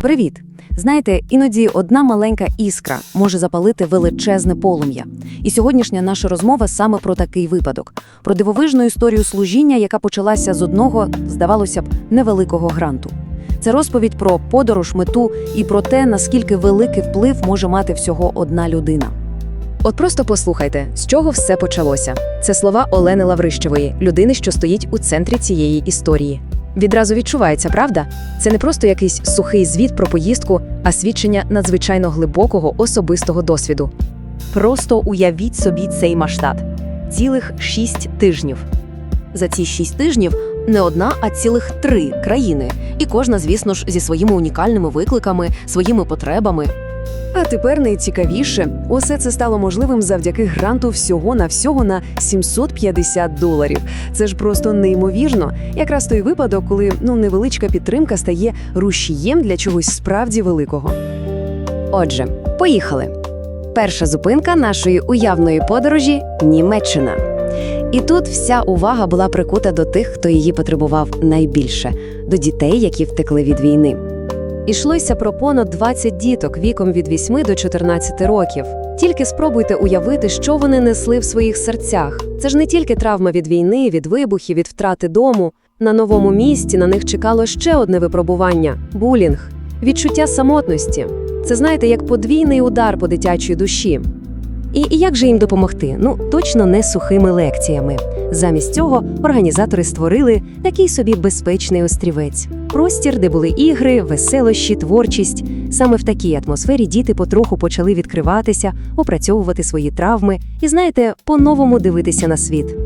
Привіт! Знаєте, іноді одна маленька іскра може запалити величезне полум'я. І сьогоднішня наша розмова саме про такий випадок: про дивовижну історію служіння, яка почалася з одного, здавалося б, невеликого гранту. Це розповідь про подорож, мету і про те, наскільки великий вплив може мати всього одна людина. От просто послухайте, з чого все почалося. Це слова Олени Лаврищевої, людини, що стоїть у центрі цієї історії. Відразу відчувається, правда? Це не просто якийсь сухий звіт про поїздку, а свідчення надзвичайно глибокого особистого досвіду. Просто уявіть собі цей масштаб цілих шість тижнів. За ці шість тижнів не одна, а цілих три країни, і кожна, звісно ж, зі своїми унікальними викликами, своїми потребами. А тепер найцікавіше, усе це стало можливим завдяки гранту всього на всього на 750 доларів. Це ж просто неймовірно. Якраз той випадок, коли ну невеличка підтримка стає рушієм для чогось справді великого. Отже, поїхали. Перша зупинка нашої уявної подорожі Німеччина. І тут вся увага була прикута до тих, хто її потребував найбільше до дітей, які втекли від війни. Ішлося про понад 20 діток віком від 8 до 14 років. Тільки спробуйте уявити, що вони несли в своїх серцях. Це ж не тільки травма від війни, від вибухів, від втрати дому. На новому місці на них чекало ще одне випробування булінг, відчуття самотності. Це знаєте, як подвійний удар по дитячій душі. І, як же їм допомогти? Ну точно не сухими лекціями. Замість цього організатори створили такий собі безпечний острівець. Простір, де були ігри, веселощі, творчість. Саме в такій атмосфері діти потроху почали відкриватися, опрацьовувати свої травми і, знаєте, по-новому дивитися на світ.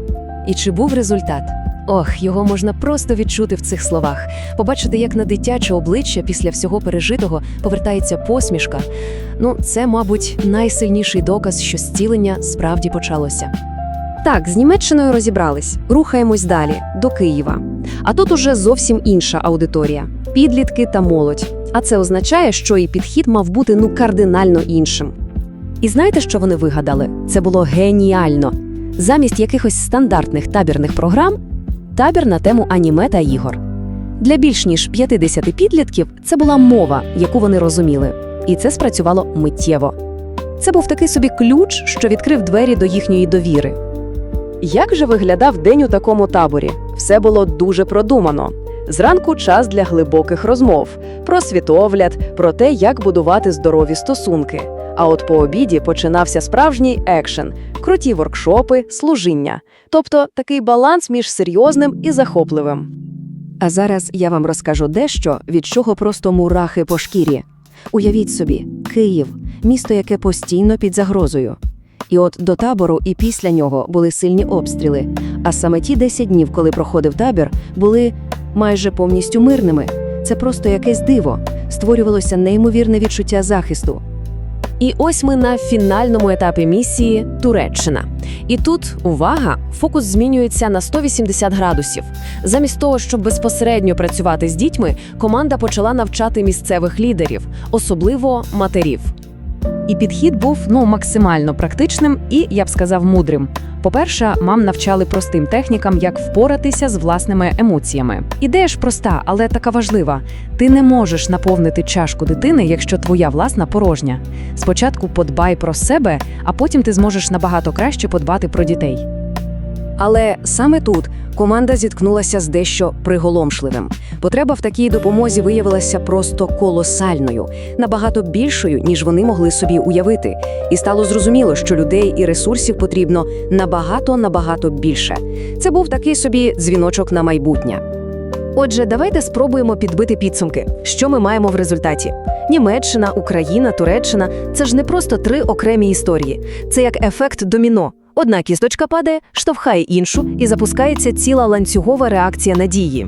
І чи був результат? Ох, його можна просто відчути в цих словах, побачити, як на дитяче обличчя після всього пережитого повертається посмішка. Ну, це, мабуть, найсильніший доказ, що зцілення справді почалося. Так, з Німеччиною розібрались. Рухаємось далі до Києва. А тут уже зовсім інша аудиторія підлітки та молодь. А це означає, що і підхід мав бути ну кардинально іншим. І знаєте, що вони вигадали? Це було геніально. Замість якихось стандартних табірних програм табір на тему аніме та ігор. Для більш ніж 50 підлітків це була мова, яку вони розуміли, і це спрацювало миттєво. Це був такий собі ключ, що відкрив двері до їхньої довіри. Як же виглядав день у такому таборі? Все було дуже продумано. Зранку час для глибоких розмов про світогляд, про те, як будувати здорові стосунки. А от по обіді починався справжній екшен, круті воркшопи, служіння, тобто такий баланс між серйозним і захопливим. А зараз я вам розкажу дещо, від чого просто мурахи по шкірі. Уявіть собі, Київ місто, яке постійно під загрозою. І от до табору і після нього були сильні обстріли. А саме ті 10 днів, коли проходив табір, були майже повністю мирними. Це просто якесь диво. Створювалося неймовірне відчуття захисту. І ось ми на фінальному етапі місії Туреччина. І тут увага, фокус змінюється на 180 градусів. Замість того, щоб безпосередньо працювати з дітьми, команда почала навчати місцевих лідерів, особливо матерів. І підхід був ну максимально практичним і, я б сказав, мудрим. По-перше, мам навчали простим технікам, як впоратися з власними емоціями. Ідея ж проста, але така важлива. Ти не можеш наповнити чашку дитини, якщо твоя власна порожня. Спочатку подбай про себе, а потім ти зможеш набагато краще подбати про дітей. Але саме тут команда зіткнулася з дещо приголомшливим. Потреба в такій допомозі виявилася просто колосальною, набагато більшою, ніж вони могли собі уявити. І стало зрозуміло, що людей і ресурсів потрібно набагато набагато більше. Це був такий собі дзвіночок на майбутнє. Отже, давайте спробуємо підбити підсумки, що ми маємо в результаті. Німеччина, Україна, Туреччина це ж не просто три окремі історії, це як ефект доміно. Одна кісточка падає, штовхає іншу і запускається ціла ланцюгова реакція надії.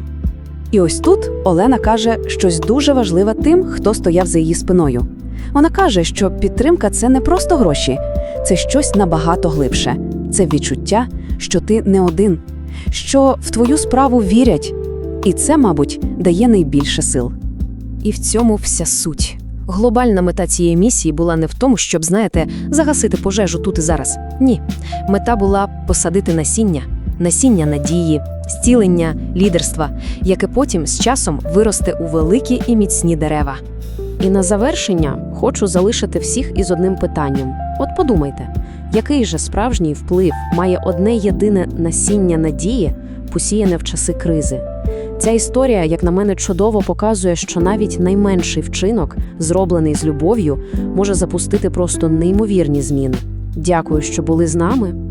І ось тут Олена каже щось дуже важливе тим, хто стояв за її спиною. Вона каже, що підтримка це не просто гроші, це щось набагато глибше. Це відчуття, що ти не один, що в твою справу вірять. І це, мабуть, дає найбільше сил. І в цьому вся суть. Глобальна мета цієї місії була не в тому, щоб, знаєте, загасити пожежу тут і зараз. Ні. Мета була посадити насіння, насіння надії, зцілення, лідерства, яке потім з часом виросте у великі і міцні дерева. І на завершення хочу залишити всіх із одним питанням. От подумайте, який же справжній вплив має одне єдине насіння надії, посіяне в часи кризи? Ця історія, як на мене, чудово показує, що навіть найменший вчинок, зроблений з любов'ю, може запустити просто неймовірні зміни. Дякую, що були з нами.